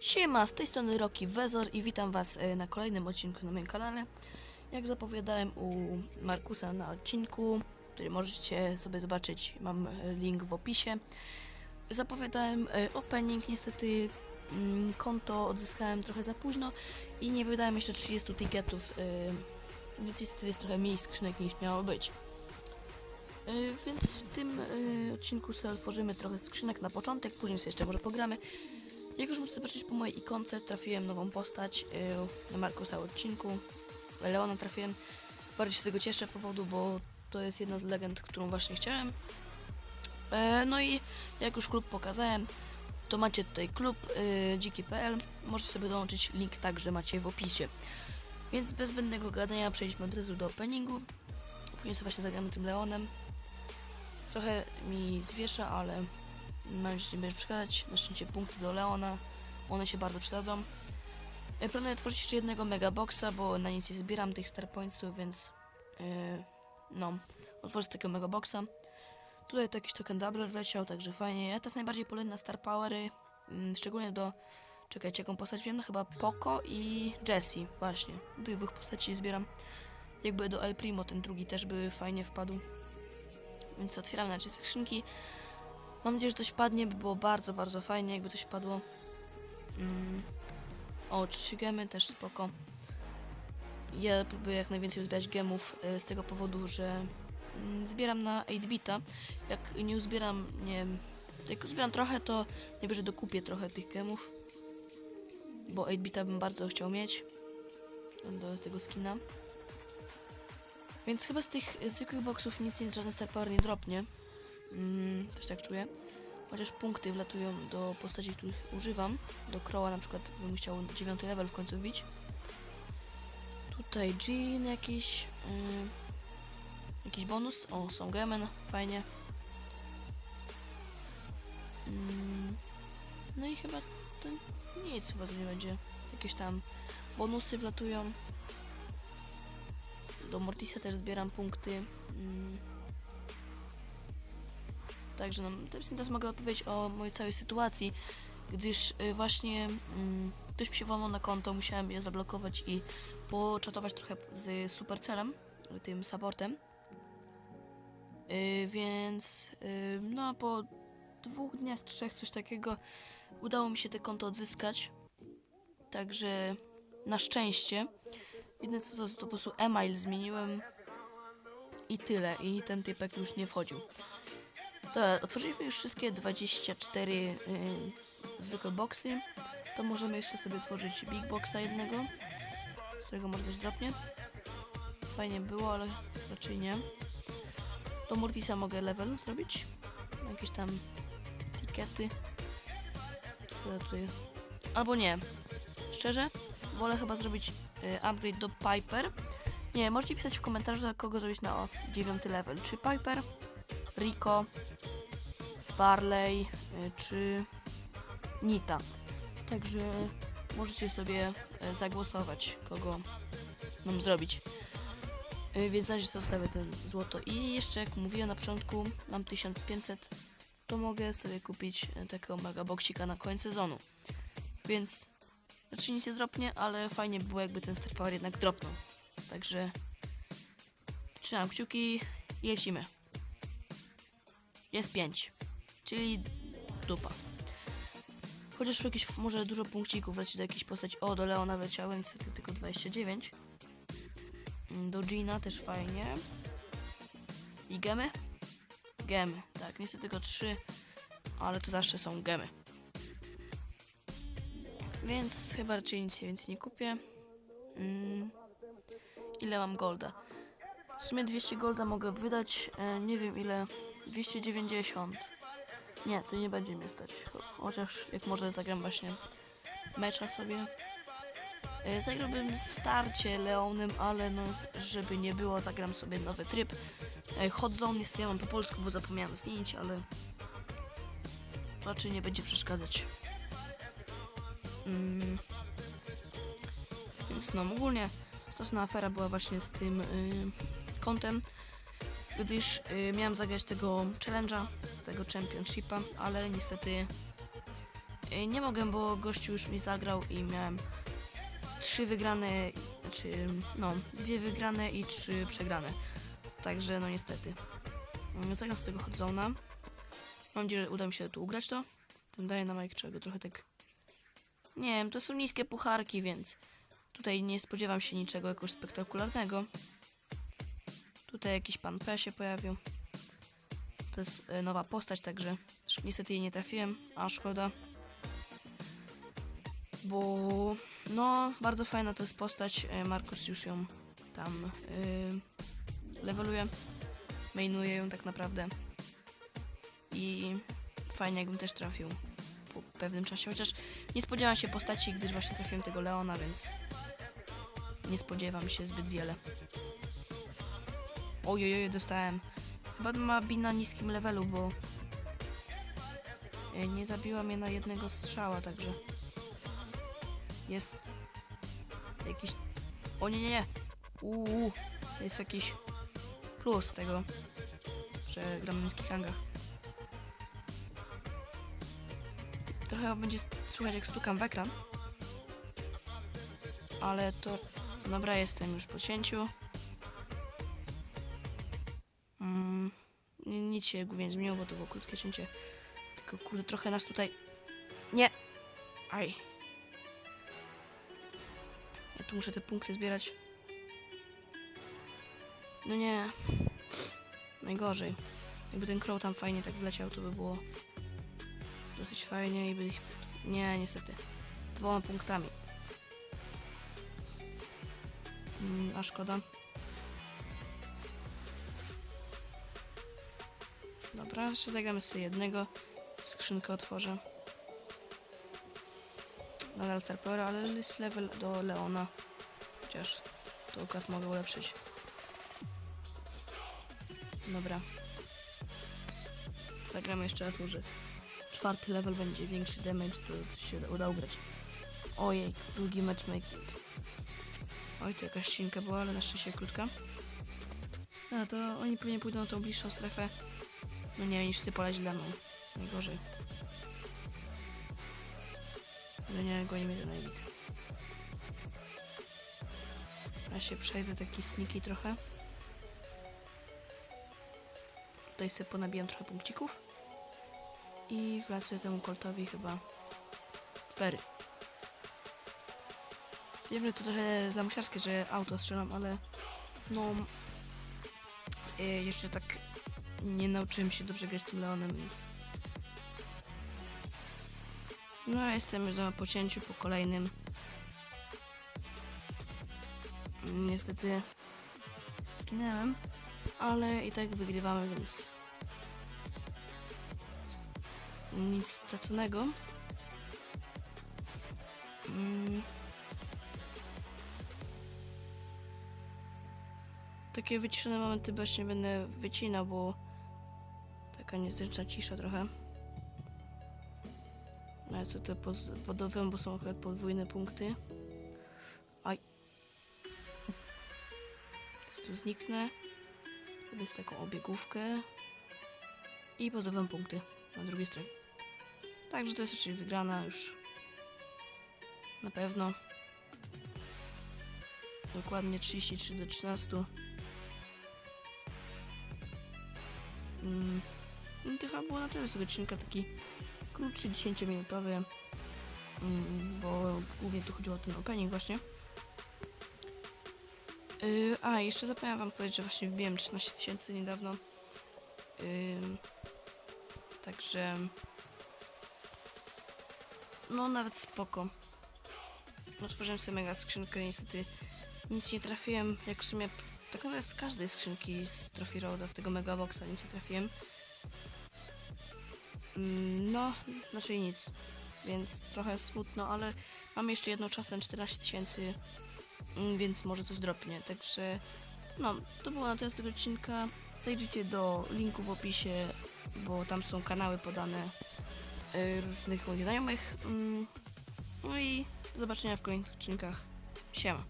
Siema, z tej strony Rocky Wezor i witam Was e, na kolejnym odcinku na moim kanale. Jak zapowiadałem u Markusa na odcinku, który możecie sobie zobaczyć, mam e, link w opisie. Zapowiadałem e, opening, niestety mm, konto odzyskałem trochę za późno i nie wydałem jeszcze 30 ticketów, więc niestety jest trochę mniej skrzynek niż miało być. Więc w tym odcinku sobie otworzymy trochę skrzynek na początek, później sobie jeszcze może pogramy. Jak już możecie zobaczyć po mojej ikonce, trafiłem nową postać yy, na Markusa odcinku. Leona trafiłem. Bardzo się z tego cieszę powodu, bo to jest jedna z legend, którą właśnie chciałem. E, no i jak już klub pokazałem, to macie tutaj klub yy, dziki.pl. Możecie sobie dołączyć link także macie w opisie. Więc bez zbędnego gadania przejdźmy od razu do openingu. Później sobie właśnie zagramy tym Leonem. Trochę mi zwiesza, ale Mam już nie będzie przeszkadzać. Na szczęście punkty do Leona. One się bardzo przydadzą. E, Planuję tworzyć jeszcze jednego megaboxa, bo na nic nie zbieram tych star pointsów, więc e, no, otworzę takiego megaboxa. Tutaj to jakiś token double wleciał, także fajnie. Ja teraz najbardziej poluję na star powery, mm, szczególnie do, czekajcie, jaką postać wiem, no chyba Poco i Jessie, właśnie. Tych dwóch postaci zbieram. Jakby do El Primo ten drugi też by fajnie wpadł. Więc otwieram na razie skrzynki. Mam nadzieję, że coś padnie, by było bardzo, bardzo fajnie, jakby coś padło. Mm. O, trzy gemy też spoko. Ja próbuję jak najwięcej zbierać gemów y, z tego powodu, że mm, zbieram na 8-bita. Jak nie uzbieram, nie wiem, jak uzbieram trochę, to najwyżej dokupię trochę tych gemów. Bo 8-bita bym bardzo chciał mieć do tego skina. Więc chyba z tych zwykłych boxów nic, nic żaden star power nie dropnie. Mm, też tak czuję. Chociaż punkty wlatują do postaci, których używam. Do Crowa na przykład bym chciał 9 level w końcu wbić. Tutaj Jean jakiś. Yy, jakiś bonus. O, są Gemen, fajnie. Mm, no i chyba to nic chyba tu nie będzie. Jakieś tam bonusy wlatują. Do Mortisa też zbieram punkty. Mm, Także no, teraz mogę opowiedzieć o mojej całej sytuacji, gdyż y, właśnie mm, ktoś mi się włamał na konto, musiałem je zablokować i poczatować trochę z Supercelem, tym supportem. Y, więc y, no po dwóch dniach, trzech, coś takiego udało mi się te konto odzyskać. Także na szczęście. Jedyne co to, to po prostu e-mail zmieniłem i tyle. I ten typek już nie wchodził. Dobra, otworzyliśmy już wszystkie 24 yy, zwykłe boxy. To możemy jeszcze sobie tworzyć big boxa jednego, z którego może coś dropnie. Fajnie było, ale raczej nie. Do Mortisa mogę level zrobić. Jakieś tam tikety. Co. Albo nie. Szczerze, wolę chyba zrobić yy, upgrade do Piper. Nie, możecie pisać w komentarzu, za kogo zrobić na o, 9 level. Czy Piper, Rico, Barley y, czy Nita. Także możecie sobie e, zagłosować, kogo mam zrobić. Y, Więc na razie zostawię ten złoto. I jeszcze jak mówiłem na początku, mam 1500, to mogę sobie kupić e, takiego mega boksika na koniec sezonu. Więc raczej nic nie dropnie, ale fajnie by było jakby ten Star Power jednak dropnął. Także trzymam kciuki i lecimy. Jest 5 czyli dupa. Chociaż jakieś może dużo punkcików leci do jakiejś postaci. O, do Leona wleciały niestety tylko 29. Mm, Do Gina też fajnie. I gemy? Gemy, tak, niestety tylko 3, ale to zawsze są gemy. Więc chyba raczej nic więcej nie kupię. Mm. Ile mam golda? W sumie 200 golda mogę wydać, e, nie wiem ile, 290. Nie, to nie będzie mnie stać. Cho- Chociaż jak może zagram właśnie mecza sobie. E, Zagrałbym starcie Leonem, ale no, żeby nie było, zagram sobie nowy tryb. E, Hot Zone jest, ja mam po polsku, bo zapomniałem zmienić, ale raczej nie będzie przeszkadzać. Mm. Więc no, ogólnie straszna afera była właśnie z tym y, kontem, gdyż y, miałem zagrać tego challenge'a, tego championshipa, ale niestety Y, Nie mogę, bo gościu już mi zagrał i miałem trzy wygrane, czy no, dwie wygrane i trzy przegrane. Także no niestety. Zagram z tego hotzona. Mam nadzieję, że uda mi się tu ugrać to. Tym daję na Mike trochę tak. Nie wiem, to są niskie pucharki, więc tutaj nie spodziewam się niczego jakoś spektakularnego. Tutaj jakiś pan P się pojawił. To jest e, nowa postać, także niestety jej nie trafiłem, a szkoda. Bo no, bardzo fajna to jest postać. e, Markus już ją tam yy, leveluje. Mainuje ją tak naprawdę. I fajnie jakbym też trafił po pewnym czasie. Chociaż nie spodziewam się postaci, gdyż właśnie trafiłem tego Leona, więc nie spodziewam się zbyt wiele. Ojojoj, dostałem. Chyba ma bin na niskim levelu, bo e, nie zabiła mnie na jednego strzała, także jest jakiś... O nie, nie, nie! Uuu, jest jakiś plus tego, że gram na niskich rangach. Trochę będzie słuchać jak stukam w ekran. Ale to... Dobra, jestem już po cięciu. Nic się głównie nie zmieniło, bo to było krótkie cięcie. Tylko kurde, trochę nas tutaj... Nie! Aj. Ja tu muszę te punkty zbierać. No nie. Najgorzej. Jakby ten crow tam fajnie tak wleciał, to by było dosyć fajnie i by. Nie, niestety. Dwoma punktami. Mm, a szkoda. Dobra, jeszcze zagramy sobie jednego. Skrzynkę otworzę. Nadal Star Power, ale jest level do Leona. Chociaż to układ mogę ulepszyć. Dobra. Zagramy jeszcze raz, może czwarty level będzie większy damage, to się uda ugrać. Ojej, długi matchmaking. Oj, to jakaś ścinka była, ale na szczęście krótka. No to oni pewnie pójdą na tą bliższą strefę. No nie, oni wszyscy polać dla mną. Najgorzej. No nie, goni mnie ten David. Ja się przejdę taki sneaky trochę. Tutaj sobie ponabijam trochę punkcików. I wlecę temu koltowi chyba w pery. Wiem, że to trochę lamusiarskie, że auto strzelam, ale no y, jeszcze tak nie nauczyłem się dobrze grać tym Leonem, więc no ja jestem już na pocięciu po kolejnym. Niestety nie wiem, ale i tak wygrywamy, więc nic straconego. Mm. Takie wyciszone momenty właśnie będę wycinał, bo taka niezręczna cisza trochę. No ja poz- podowiem, bo są akurat podwójne punkty. Aj. Więc tu zniknę. Sobie taką obiegówkę. I pozowem punkty na drugiej stronie. Także to jest raczej wygrana już. Na pewno. Dokładnie 33 do 13. Mm. No to chyba było na tyle tego odcinka taki krótszy, 10-minutowy. Mm, bo głównie tu chodziło o ten opening właśnie. Yy, a, jeszcze zapomniałam wam powiedzieć, że właśnie wbiłem 13 tysięcy niedawno. Yy, także... No, nawet spoko. Otworzyłem sobie mega skrzynkę, niestety nic nie trafiłem, jak w sumie tak naprawdę z każdej skrzynki z Trophy Roada, z tego mega boxa nic nie trafiłem. Mm, No, znaczy nic, więc trochę smutno, ale mam jeszcze jedną czasę na 14 tysięcy, mm, więc może coś dropnie, także no, to było na tyle z tego odcinka. Zajrzyjcie do linku w opisie, bo tam są kanały podane y, różnych moich znajomych. Mm, No i do zobaczenia w kolejnych odcinkach. Siema.